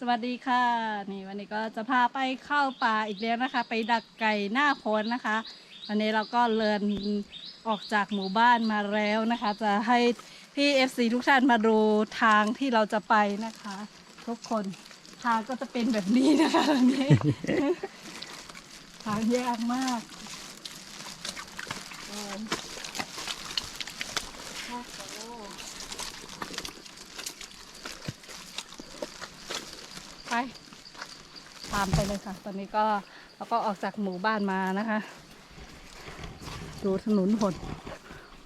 สวัสดีค่ะ นี่วันนี้ก็จะพาไปเข้าป่าอีกแล้วนะคะ ไปดักไก่หน้าพ้นนะคะ วันนี้เราก็เลินออกจากหมู่บ้านมาแล้วนะคะ จะให้พี่เอฟซีทุกท่านมาดูทางที่เราจะไปนะคะ ทุกคนทางก็จะเป็นแบบนี้นะคะตอนนี้ ทางยากมากโอ้ยโอ้โห ไปตามไปเลยค่ะ ตอนนี้ก็เราก็ออกจากหมู่บ้านมานะคะ ดูถนนหน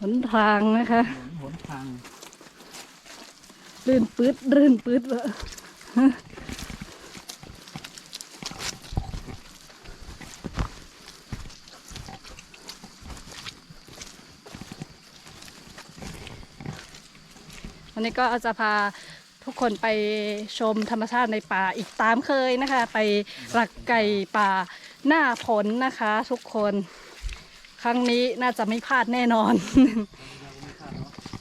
หนทางนะคะหนทางลื่นปื๊ดลื่นปื๊ดเลยวันนี้ก็จะพา ทุกคนไปชมธรรมชาติในป่าอีกตามเคยนะคะ ไปรักไก่ป่าหน้าผลนะคะ ทุกคนครั้งนี้น่าจะไม่พลาดแน่นอน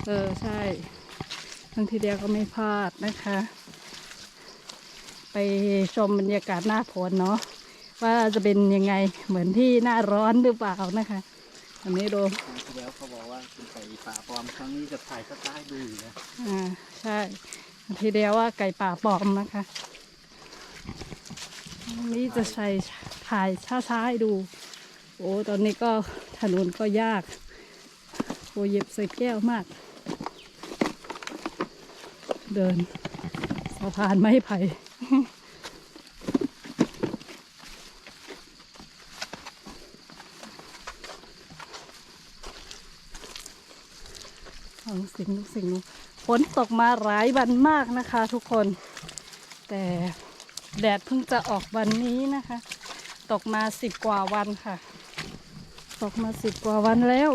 เออใช่ครั้งที่เดียวก็ไม่พลาดนะคะ ไปชมบรรยากาศหน้าฝนเนาะว่าจะเป็นยังไงเหมือนที่หน้าร้อนหรือเปล่านะคะอันนี้ดูครั้งที่แล้วเขาบอกว่าเป็นไก่ป่าปลอมครั้งนี้จะถ่ายสไตล์ดูอยู่นะอ่าใช่ครั้ง ทีเดียวว่าไก่ป่าปลอมนะคะนนี้จะใส่ถ่ายช้าๆให้ดู โอ้ตอนนี้ก็ถนนก็ยากโอ้เย็บใส่แก้วมาก เดินสะพานไม้ไผ่เอาสิ่งนู้นสิ่งนู้นฝ นตกมาหลายวันมากนะคะทุกคน แต่แดดเพิ่งจะออกวันนี้นะคะ ตกมาสิบกว่าวันค่ะ ตกมาสิบกว่าวันแล้ว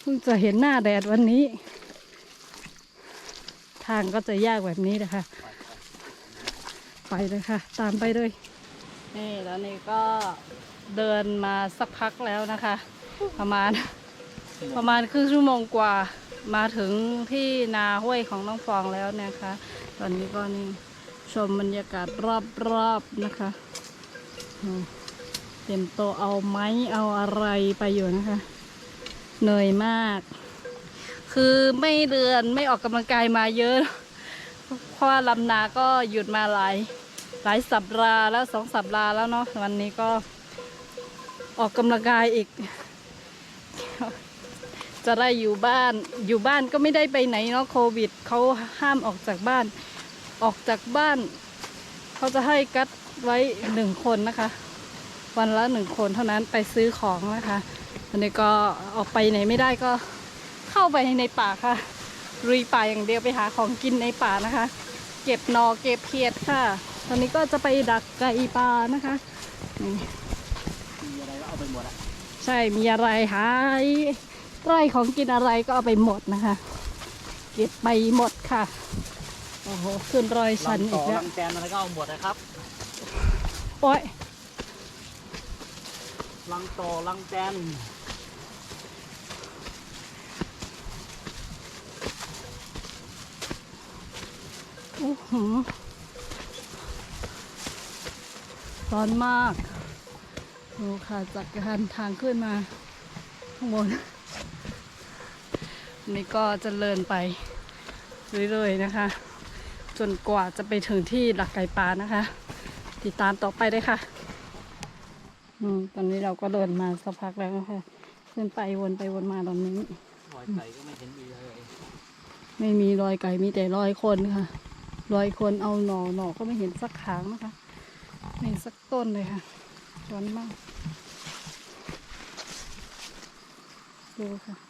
เพิ่งจะเห็นหน้าแดดวันนี้ ทางก็จะยากแบบนี้นะคะ ไปเลยค่ะ ตามไปเลยนี่แล้วนี่ก็เดินมาสักพักแล้วนะคะ ประมาณประมาณครึ่งชั่วโมงกว่า มาถึงที่นาห้วยของน้องฟองแล้วนะคะ ตอนนี้ก็นี่ชมบรรยากาศรอบๆนะคะ เต็มโตเอาไม้เอาอะไรไปอยู่นะคะ เหนื่อยมาก คือไม่เดือนไม่ออกกำลังกายมาเยอะ เพราะว่าลำนาก็หยุดมาหลายหลายสัปดาห์แล้วสองสัปดาห์แล้วเนาะวันนี้ก็ออกกำลังกายอีก จะได้อยู่บ้าน อยู่บ้านก็ไม่ได้ไปไหนเนาะโควิดเขาห้ามออกจากบ้าน ออกจากบ้าน เขาจะให้กัดไว้หนึ่งคนนะคะ วันละหนึ่งคนเท่านั้นไปซื้อของนะคะอันนี้ก็ออกไปไหนไม่ได้ก็เข้าไปในป่าค่ะรุยป่าอย่างเดียวไปหาของกินในป่านะคะ เก็บนอเก็บเพียดค่ะ ตอนนี้ก็จะไปดักไก่ป่านะคะนี่มีอะไรก็เอาไปหมดอะใช่มีอะไรหาย ไร่ของกินอะไรก็เอาไปหมดนะคะ เก็บไปหมดค่ะ โอ้โห ขึ้นรอยชันลังอีต่อกแล้วลังแกนอะไรก็เอาหมดนะครับ โอ้ยลังต่อลังแกนโอ้โหร้อนมากดูค่ะจากการทางขึ้นมาข้างบน นี่ก็จะเลินไปเรื่อยๆนะคะ จนกว่าจะไปถึงที่หลักไก่ปลานะคะ ติดตามต่อไปเลยค่ะอืมตอนนี้เราก็เดินมาสักพักแล้วนะคะ ขึ้นไปวนไปวนมาตอนนี้รอยไก่ก็ไม่เห็นมีเลยไม่มีรอยไก่มีแต่รอยคนค่ะ รอยคนเอาหน่อหนอก็ไม่เห็นสักขางนะคะไม่เห็นสักต้นเลยค่ะร้อนมากดูค่ะ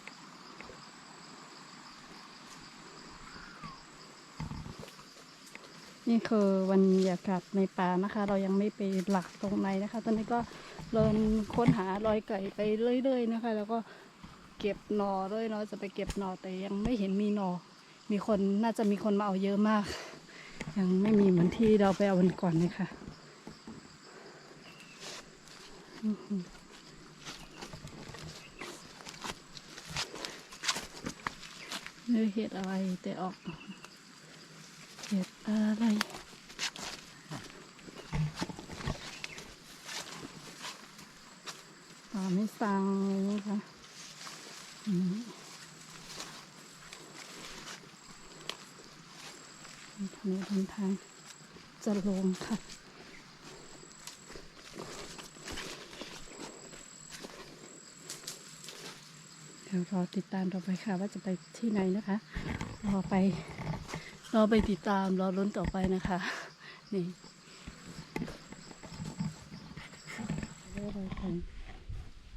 นี่คือบรรยากาศในป่านะคะ เรายังไม่ไปหลักตรงไหนนะคะ ตอนนี้ก็เดินค้นหารอยไก่ไปเรื่อยๆนะคะ แล้วก็เก็บหนอด้วยเนาะจะไปเก็บหนอแต่ยังไม่เห็นมีหนอมีคนน่าจะมีคนมาเอาเยอะมาก ยังไม่มีเหมือนที่เราไปเอาวันก่อนเลยค่ะอื้อเห็ดอะไรแต่ออก เห็ดอะไรไม่สังเลยนะคะทางนี้ทางทางจะลงค่ะเดี๋ยวรอติดตามต่อไปค่ะว่าจะไปที่ไหนนะคะ รอไป รอไปติดตามรอลุ้นต่อไปนะคะ นี่เรียกอะไรกัน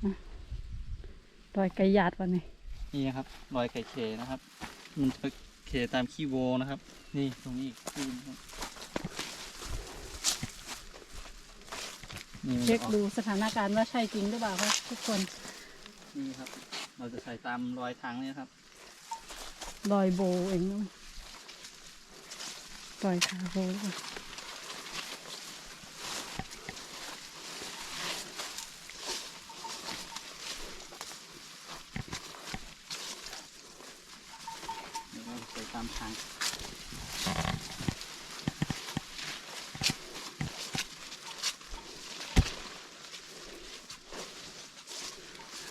อะรอยไก่หยาดวันนี้นี่นะครับรอยไก่เคนะครับ มันจะเคตามขี้โวนะครับ นี่ตรงนี้อีกที่นะครับนี่มันเช็คจะออกดูสถานการณ์ว่าใช่จริงหรือเปล่าคะทุกคนนี่ครับ เราจะใส่ตามรอยทางนี้ครับ รอยโบเองเน อะรอยขาโบค่ะเดี๋ยวเราใส่ตามทาง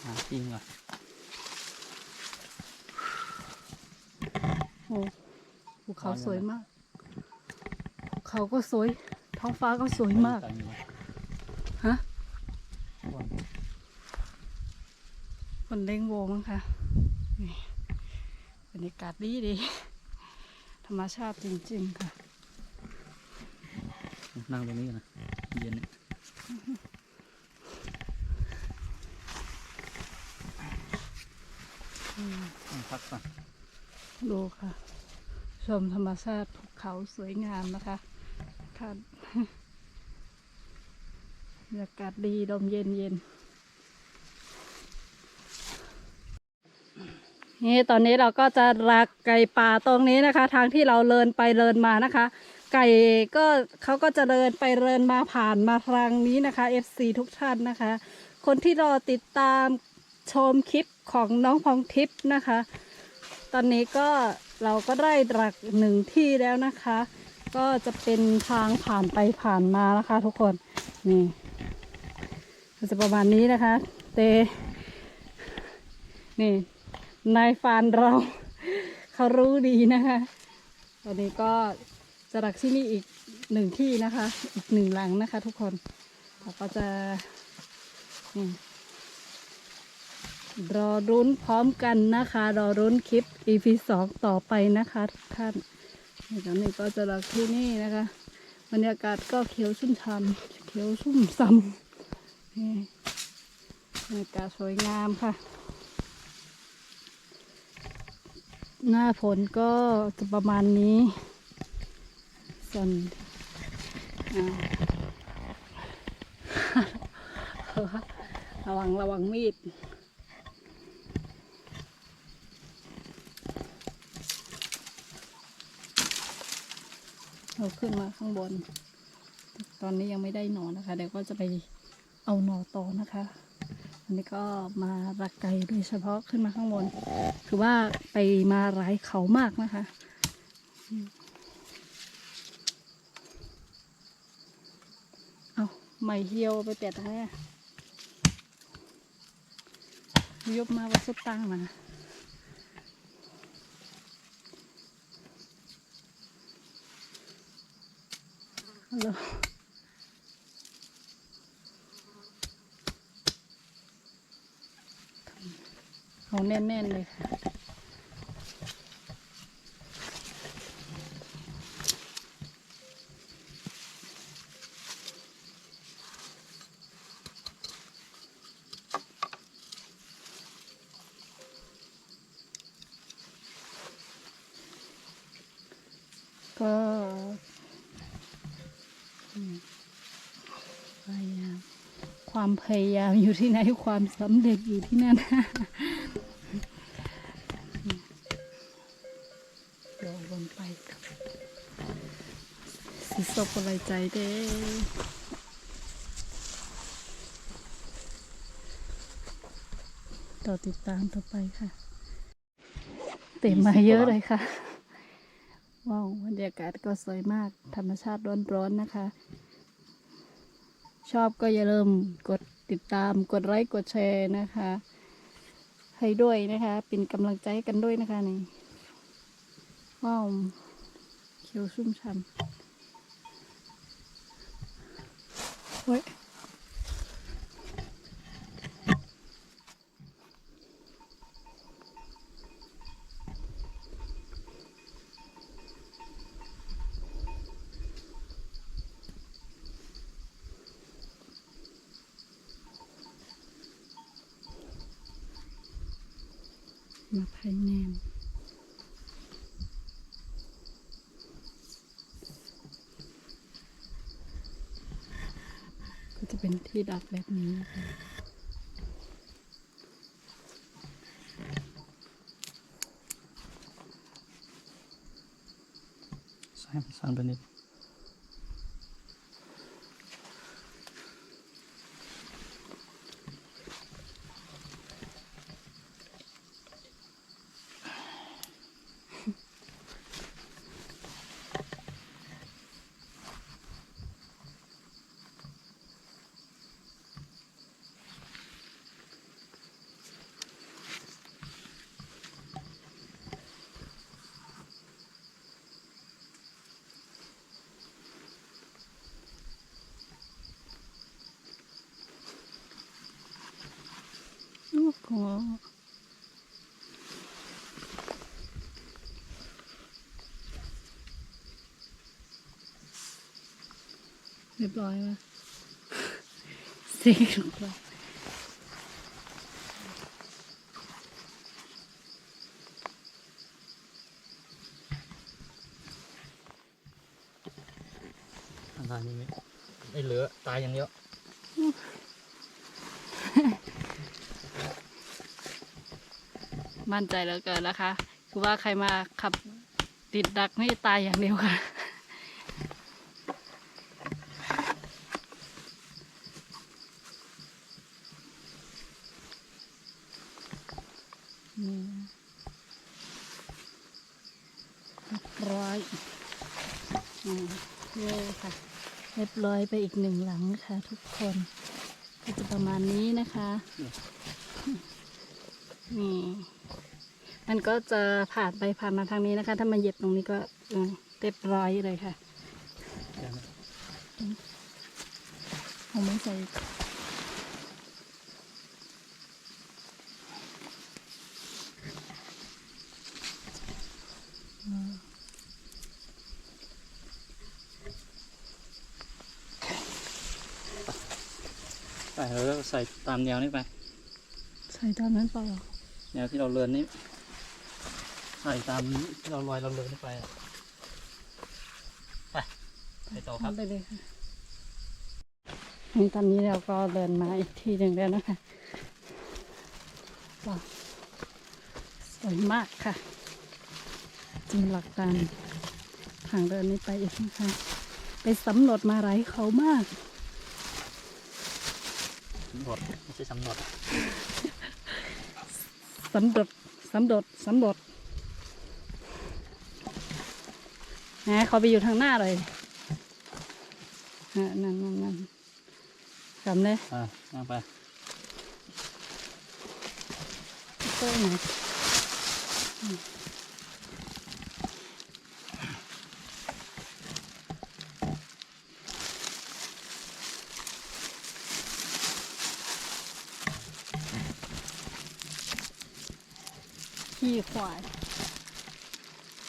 หาจริงเหรอโอ้ภูเขาสวยมากภู เขาก็สวย ท้องฟ้าก็สวยมาก ฮะคนเล่งโวมั้งคะนี่บรรยากาศดีดี ธรรมชาติจริง ๆ ค่ะ นั่งตรงนี้นะเย็นเนี่ยนั่งพักก่อนดูค่ะ ชมธรรมชาติภูเขาสวยงามนะคะ ค่ะบรรยากาศดีลมเย็นเย็นนี่ตอนนี้เราก็จะรักไก่ป่าตรงนี้นะคะ ทางที่เราเลินไปเลินมานะคะ ไก่ก็เขาก็จะเดินไปเดินมาผ่านมาทางนี้นะคะ FC ทุกท่านนะคะ คนที่รอติดตามชมคลิปของน้องพองทิพย์นะคะ ตอนนี้ก็เราก็ได้หลักหนึ่งที่แล้วนะคะ ก็จะเป็นทางผ่านไปผ่านมานะคะ ทุกคนนี่จะประมาณนี้นะคะ เต นี่นายฟานเราเขารู้ดีนะคะตอนนี้ก็จะหลักที่นี่อีกหนึ่งที่นะคะ อีกหนึ่งหลังนะคะ ทุกคนเราก็จะนี่รอรุ้นพร้อมกันนะคะ รอรุ้นคลิป EP สองต่อไปนะคะ ทุกท่าน นตอนนี้ก็จะรักที่นี่นะคะบรรยากาศก็เขียวชุ่มฉ่ำเขียวชุ่มซ้ำนี่บรรยากาศสวยงามค่ะ หน้าฝนก็จะประมาณนี้ ส่วนระวังระวังมีด เราขึ้นมาข้างบน ตอนนี้ยังไม่ได้หนอนนะคะเดี๋ยวก็จะไปเอาหนอต่อนะคะ อันนี้ก็มารักไก่โดยเฉพาะขึ้นมาข้างบนคือว่าไปมาหลายเขามากนะคะเอาไม่เหี่ยวไปเปียดตรงนี้ยกมาวัดสุดตั้งมา ฮัลโหลเอาแน่นๆเลยค่ะ ก็อืมพยายามความ พยายามอยู่ที่ไหนความสำเร็จอยู่ที่นั่นเดี๋ยววนไปกับสิสบอะไรใจเด้ต่อติดตามต่อไปค่ะ เต็มมาเยอะเลยค่ะ ว้าวบรรยากาศก็สวยมาก ธรรมชาติร้อนๆนะคะ ชอบก็อย่าลืมกดติดตามกดไลค์กดแชร์นะคะ ให้ด้วยนะคะ เป็นกำลังใจให้กันด้วยนะคะนี่ว้าวเขียวชุ่มฉ่ำเฮ้ย มาภายแนมก็จะเป็นที่ดักแบบนี้นะคะใส่มันสั้นไปนิด เรียบร้อยไหมเสียงลงไป อะไรนี่ไม่ไม่เหลือตายอย่างเดียว มั่นใจเหลือเกินนะคะ คือว่าใครมาขับติดดักนี่ตายอย่างเดียวค่ะนี่ขับร้อยอืมนี่ค่ะ เรียบร้อยไปอีกหนึ่งหลังค่ะ ทุกคนก็จะประมาณนี้นะคะ นี่ มันก็จะผ่านไปผ่านมาทางนี้นะคะ ถ้ามาเหยียบตรงนี้ก็เออเรียบร้อยเลยค่ะเดี๋ยวนะผมไม่ใส่อีกไปแล้วก็ใส่ตามแนวนี้ไป ใส่ตามนั้นเปล่าแนวที่เราเลินนี้ ใส่ตามที่เราลอยเราเลินนี้ไปอะไปไปต่อครับทำไปเลยค่ะนี่ตอนนี้เราก็เดินมาอีกทีหนึ่งแล้วนะคะว้าวสวยมากค่ะจินหลักการทางเดินนี้ไปอีกนะคะไปสำรวจมาหลายเขามากสำรวจไม่ใช่สำรวจสำรวจสำรวจสำรวจ นะเขาไปอยู่ทางหน้าเลยฮะนั่นนั่นนั่นจำเลยอ่านั่งไปเต้ยไหนขี้ควาย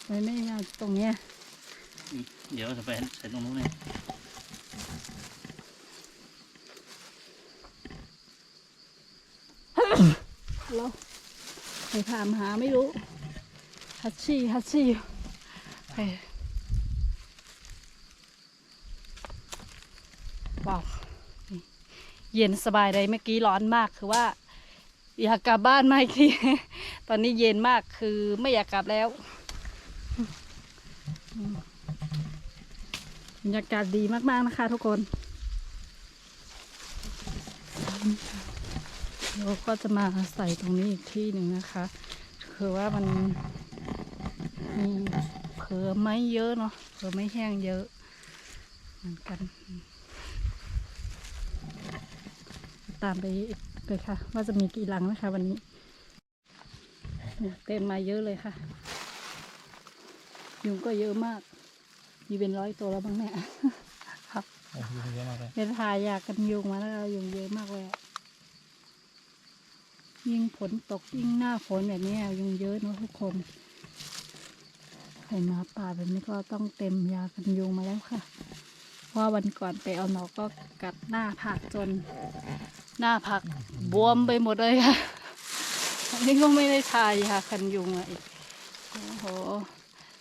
ไว้ไม่ยากตรงเนี้ยอืม เดี๋ยวจะไปใส่ตรงนู้นเลยแล้วไปถามหาไม่รู้ ฮัตชี่ฮัตชี่ไปว้าวเย็นสบายเลยเมื่อกี้ร้อนมากคือว่า อยากกลับบ้านมาอีกที ตอนนี้เย็นมากคือไม่อยากกลับแล้ว บรรยากาศดีมาก ๆ นะคะทุกคนเราก็จะมาใส่ตรงนี้อีกที่หนึ่งนะคะ คือว่ามันมีเผลอไม้เยอะเนาะเผลอไม้แห้งเยอะเหมือนกัน ตามไปเลยค่ะ ว่าจะมีกี่หลังนะคะวันนี้ เต็มมาเยอะเลยค่ะ ยุงก็เยอะมาก มีเป็นร้อยตัวแล้วบ้างเนี่ยครับโอ้ยเยอะมากเลยเป็นทายอยากกันยุงมาแล้วยุงเยอะมากเลยอะยิ่งฝนตกยิ่งหน้าฝนแบบนี้อะยุงเยอะเนอะทุกคนใครมาป่าแบบนี้ก็ต้องเต็มยากันยุงมาแล้วค่ะเพราะว่าวันก่อนไปเอาหนอกก็กัดหน้าผักจน หน้าผักบวมไปหมดเลยค่ะอันนี้ก็ไม่ได้ทายยากันยุงอะอีกโอ้โห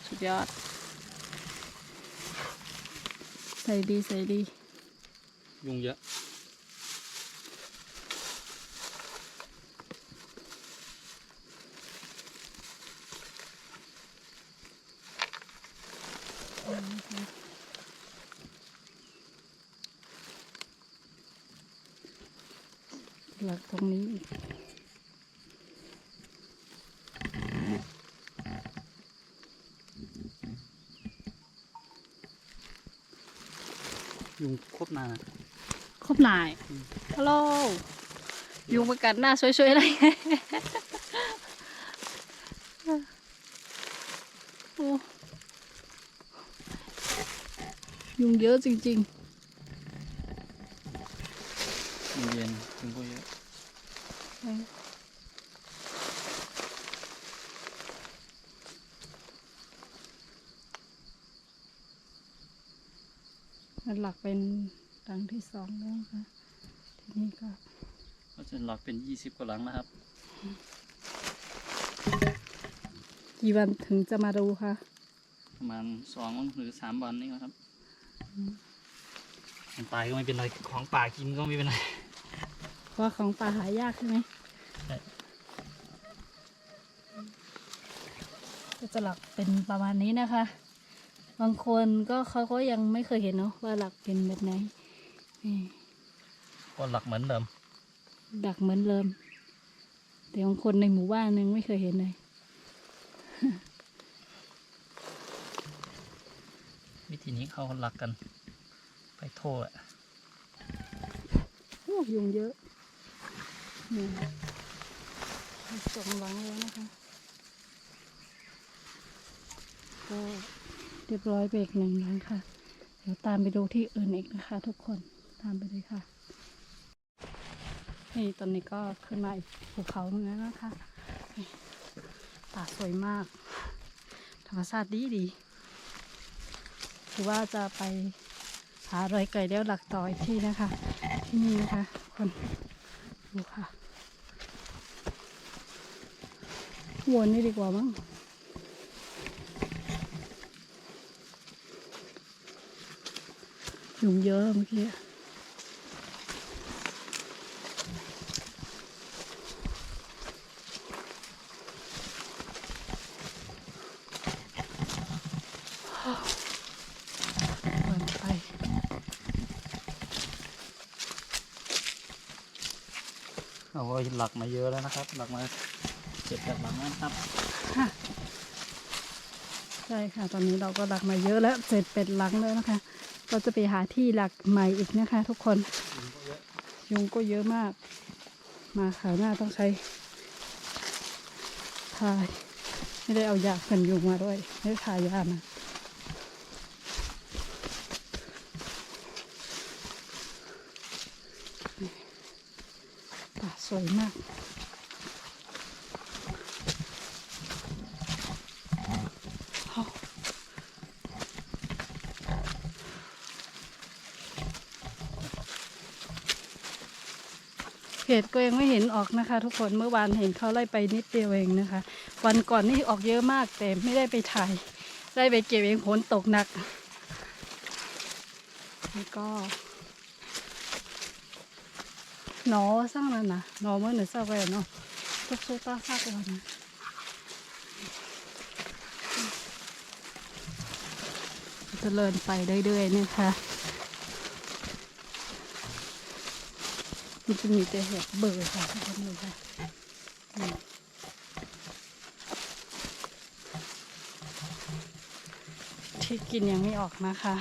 สุดยอด ใส่ดีใส่ดี ยุงเยอะ หลักตรงนี้อีก ยุงคร บนานอะครบหนายฮัลโหลยุงประกันหน้าสวยๆเลยโอ้ยุงเยอะจริงยุงเย็นยุงก็เยอะ ๆ หลักเป็นหลังที่สองแล้วค่ะ ทีนี้ก็ก็จะหลักเป็นยี่สิบกว่าหลังนะครับ กี่วันถึงจะมาดูคะประมาณสองหรือสามวันนี่ครับมันตายก็ไม่เป็นไรของป่ากินก็ไม่เป็นไรเพราะว่าของป่าหายากใช่ไหมใช่ก็จะหลักเป็นประมาณนี้นะคะ บางคนก็เขาก็ยังไม่เคยเห็นเนาะว่าหลักเป็นแบบไหนนี่ก็หลักเหมือนเดิมดักเหมือนเดิมแต่บางคนในหมู่บ้านนึงไม่เคยเห็นเลยวิธีนี้เขาหลักกัน ไปโทษอะโอ้ยุงเยอะนี่สองหลังแล้วนะคะก็เรียบร้อยไปอีกหนึ่งหลังค่ะ เดี๋ยวตามไปดูที่อื่นอีกนะคะ ทุกคนตามไปเลยค่ะ นี่ตอนนี้ก็ขึ้นมาอีกภูเขาหนึงแล้วนะคะป่าสวยมาก ธรรมชาติดีดีคือว่าจะไปหาอะไรไก่เลี้ยวหลักต่ออีกที่นะคะ ที่นี่นะคะคนดูค่ะวนนี่ดีกว่ามั้ง ยุงเยอะเมื่อกี้เดินไปเราก็หลักมาเยอะแล้วนะครับ หลักมาเจ็ดแปดหลังแล้วนะครับค่ะใช่ค่ะ ตอนนี้เราก็หลักมาเยอะแล้วเสร็จเป็ดหลังแล้วนะคะ ก็จะไปหาที่หลักใหม่อีกนะคะ ทุกคนยุงก็เยอะมาก มาขาวหน้าต้องใช้ทายไม่ได้เอายากันยุงมาด้วย ไม่ได้ทายามาป่าสวยมาก เพจก็ยังไม่เห็นออกนะคะ ทุกคนเมื่อวานเห็นเขาไล่ไปนิดเดียวเองนะคะ วันก่อนนี่ออกเยอะมากแต่ไม่ได้ไปถ่ายได้ไปเก็บเองฝนตกหนักแล้วก็หนอสร้างนั่นนะหนอเมื่อหนึ่งเศร้าไปเนาะทุกโซต้าซากเลยนะจะเลินไปเรื่อยๆนะคะ มันจะมีแต่เห็ดเบอร์ค่ะทุกคนเลยค่ะที่กินยังไม่ออกนะคะ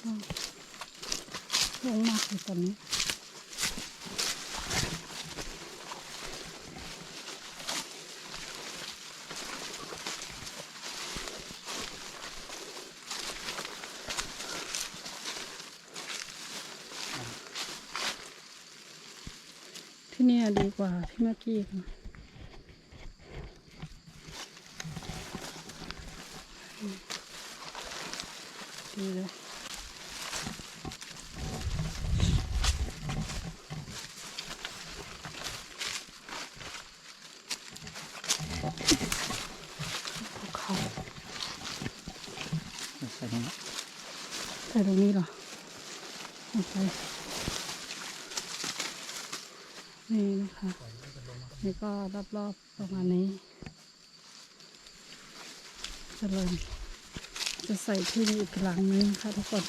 พ โล่งมากเลยตอนนี้ ที่เนี่ยดีกว่าที่เมื่อกี้ดีเลย ภูเขา ใส่ตรงนี้ ใส่ตรงนี้เหรอโอเคนี่นะคะ นี่ก็ รอบๆประมาณนี้จะเลยจะใส่ที่มอีกหลังนึงค่ะทุกคน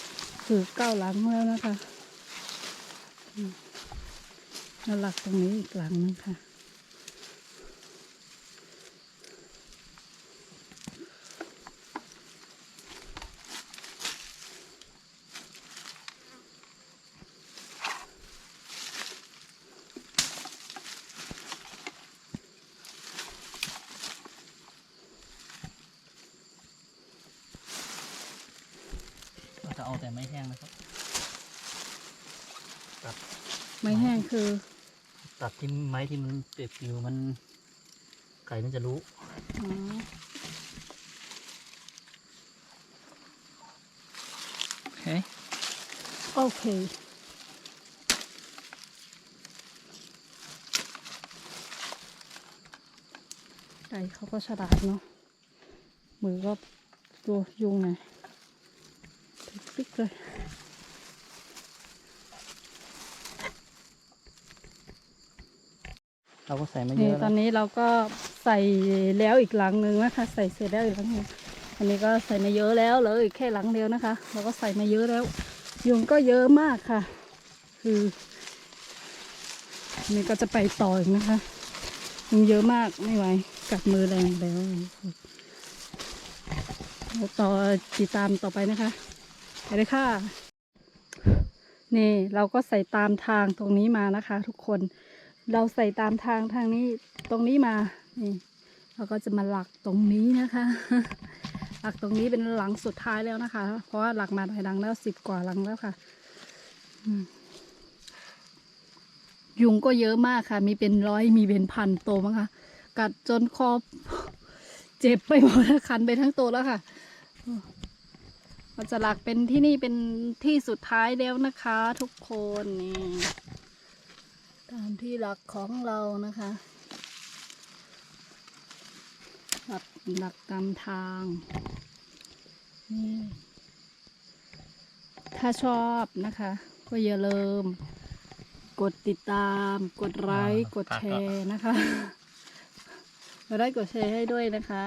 คือเก้าหลังแล้วนะคะแล้วหลักตรงนี้อีกหลังนึงค่ะ เราจะเอาแต่ไม่แห้งนะครับ ไม่แห้ง คือ ตัดที่ไม้ที่มันเปียกอยู่มัน ไก่มันจะรู้อ๋อโอเคโอเคไก่เขาก็ฉลาดเนาะมือก็ตัวยุงไงปิ๊กๆเลย เราก็ใส่ไม่เยนี่อะตอนนี้เราก็ใส่แล้วอีกหลังหนึ่งนะคะ ใส่เสร็จแล้วอีกหลังหนึ่งอันนี้ก็ใส่มาเยอะแล้วเหลืออีกแค่หลังเดียวนะคะเราก็ใส่มาเยอะแล้ว ยุงก็เยอะมากค่ะ คืออันนี่ก็จะไปต่ออีกนะคะยุงเยอะมากไม่ไหวกัดมือแรงแล้วเราต่อติดตามต่อไปนะคะไปเลยค่ะ นี่เราก็ใส่ตามทางตรงนี้มานะคะ ทุกคน เราใส่ตามทางทางนี้ตรงนี้มา นี่ เราก็จะมาหลักตรงนี้นะคะ หลักตรงนี้เป็นหลังสุดท้ายแล้วนะคะ เพราะว่าหลักมาหลายหลังแล้วสิบกว่าหลังแล้วค่ะยุงก็เยอะมากค่ะ มีเป็นร้อยมีเป็นพันตัวมั้งคะกัดจนคอเจ็บไปหมดคันไปทั้งตัวแล้วค่ะเราจะหลักเป็นที่นี่เป็นที่สุดท้ายแล้วนะคะ ทุกคนนี่ ตามที่หลักของเรานะคะ หลักหลักตามทางนี่ถ้าชอบนะคะ ก็อย่าลืม กดติดตาม กดไลค์กดแชร์นะคะกดไลค์กดแชร์ให้ด้วยนะคะ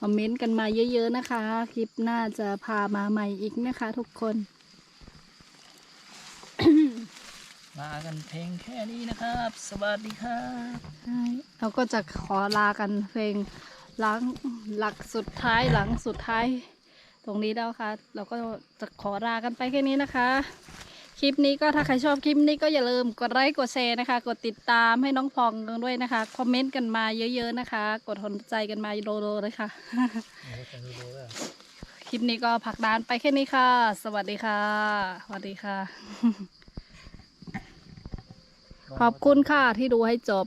คอมเมนต์กันมาเยอะๆนะคะ คลิปหน้าจะพามาใหม่อีกนะคะทุกคน ลากันเพลงแค่นี้นะครับ สวัสดีครับใช่เราก็จะขอลากันเพลงหลังหลักสุดท้ายหลังสุดท้าย ตรงนี้แล้วค่ะ เราก็จะขอลากันไปแค่นี้นะคะ คลิปนี้ก็ถ้าใครชอบคลิปนี้ก็อย่าลืมกดไลค์กดแชร์นะคะ กดติดตามให้น้องพองกันด้วยนะคะ คอมเมนต์กันมาเยอะๆนะคะ กดสนใจกันมาโลๆเลยค่ะ คลิปนี้ก็ผลักดานไปแค่นี้ค่ะ สวัสดีค่ะ สวัสดีค่ะ ขอบคุณค่ะที่ดูให้จบ